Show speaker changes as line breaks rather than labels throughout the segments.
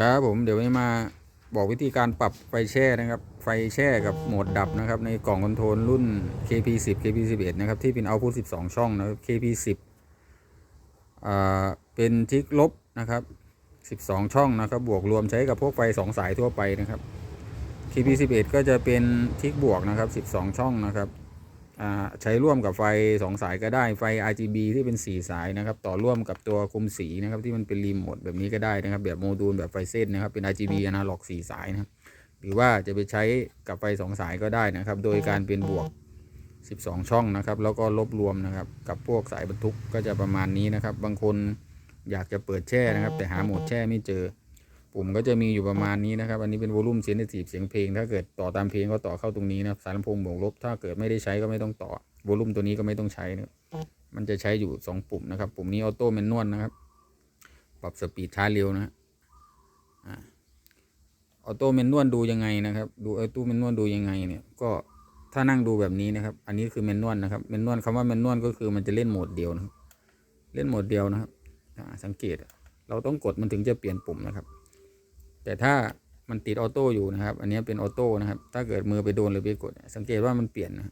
ครับผมเดี๋ยวนี้มาบอกวิธีการปรับไฟแช่นะครับ ไฟแช่กับโหมดดับนะครับ ในกล่องคอนโทรลรุ่น KP10 KP11 นะครับ ที่เป็นเอาพุท12 ช่องนะครับ KP10 อ่าเป็นทิกลบนะครับ 12 ช่องนะครับ บวกรวมใช้กับพวกไฟ 2 สายทั่วไปนะครับ KP11 ก็จะเป็นทิกบวกนะครับ 12 ช่องนะครับ ใช้ร่วมกับไฟ 2 สายก็ได้ไฟ RGB ที่เป็น 4 สายนะครับต่อร่วมกับตัวคุมสีนะครับที่มันเป็นรีโมทแบบนี้ก็ได้นะครับ แบบโมดูลแบบไฟเส้นนะครับเป็น RGB อนาล็อก 4 สายนะครับหรือว่าจะไปใช้กับไฟ 2 สายก็ได้นะครับ โดยการเป็นบวก 12 ช่องนะครับแล้วก็ลบรวมนะครับกับพวกสายบรรทุกก็จะประมาณนี้นะครับ บางคนอยากจะเปิดแช่นะครับ แต่หาโหมดแช่ไม่เจอ ปุ่มก็จะมีอยู่ประมาณนี้นะครับ อันนี้เป็นวอลลุ่มเซนซิทีฟเสียงเพลง ถ้าเกิดต่อตามเพลงก็ต่อเข้าตรงนี้นะครับสายลำโพงบวกลบ ถ้าเกิดไม่ได้ใช้ก็ไม่ต้องต่อวอลลุ่มตัวนี้ก็ไม่ต้องใช้นะมันจะใช้อยู่ 2 ปุ่มนะครับ ปุ่มนี้ออโต้แมนนวลนะครับ ปรับสปีดช้าเร็วนะฮะอ่าออโต้แมนนวลดูยังไงนะครับ ดูออโต้แมนนวลดูยังไงเนี่ย ก็ถ้านั่งดูแบบนี้นะครับ อันนี้คือแมนนวลนะครับแมนนวลคำว่าแมนนวลก็คือมันจะเล่นโหมดเดียวนะเล่นโหมดเดียวนะครับอ่าสังเกตเราต้องกดมันถึงจะเปลี่ยนปุ่มนะครับ แต่ถ้ามันติดออโต้อยู่นะครับ อันนี้เป็นออโต้นะครับ ถ้าเกิดมือไปโดนหรือไปกด สังเกตว่ามันเปลี่ยนนะ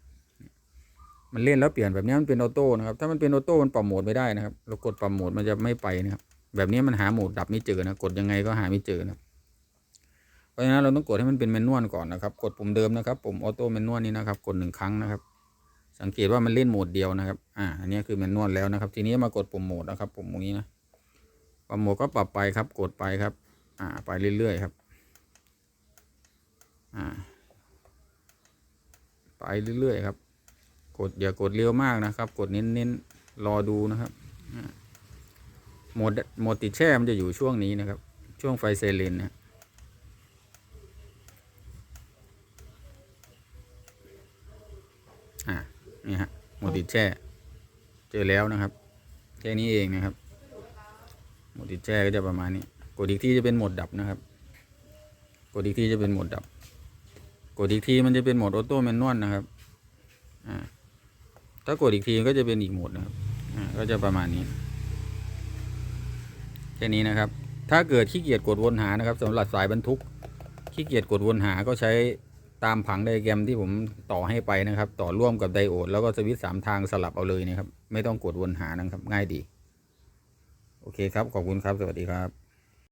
มันเล่นแล้วเปลี่ยนแบบนี้มันเป็นออโต้นะครับ ถ้ามันเป็นออโต้มันปรับโหมดไม่ได้นะครับ เรากดปรับโหมดมันจะไม่ไปนะครับ แบบนี้มันหาโหมดดับไม่เจอนะ กดยังไงก็หาไม่เจอนะเพราะฉะนั้นเราต้องกดให้มันเป็นแมนนวลก่อนนะครับ กดปุ่มเดิมนะครับ ปุ่มออโต้แมนนวลนี้นะครับ กดหนึ่งครั้งนะครับ สังเกตว่ามันเล่นโหมดเดียวนะครับ อ่า อันนี้คือแมนนวลแล้วนะครับ ทีนี้มากดปุ่มโหมดนะครับ ปุ่มตรงนี้นะ ปรับโหมดก็ปรับไปครับ กดไปครับ อ่าไปเรื่อย ๆ ครับ อ่า ไปเรื่อย ๆ ครับ กดอย่ากดเร็วมากนะครับ กดเน้นๆรอดูนะครับโหมดโหมดติดแช่มันจะอยู่ช่วงนี้นะครับ ช่วงไฟไซเรนนะอ่านี่ฮะโหมดติดแช่เจอแล้วนะครับแค่นี้เองนะครับ โหมดติดแช่ก็จะประมาณนี้ กดอีกที่จะเป็นโหมดดับนะครับ กดอีกที่จะเป็นโหมดดับ กดอีกทีมันจะเป็นโหมดออโต้แมนนวลนะครับอ่าถ้ากดอีกทีก็จะเป็นอีกโหมดนะครับอ่าก็จะประมาณนี้แค่นี้นะครับ ถ้าเกิดขี้เกียจกดวนหานะครับสำหรับสายบรรทุกขี้เกียจกดวนหาก็ใช้ตามผังไดแกรมที่ผมต่อให้ไปนะครับ ต่อร่วมกับไดโอด แล้วก็สวิตช์สามทางสลับเอาเลยนะครับ ไม่ต้องกดวนหานะครับ ง่ายดี โอเคครับ ขอบคุณครับ สวัสดีครับ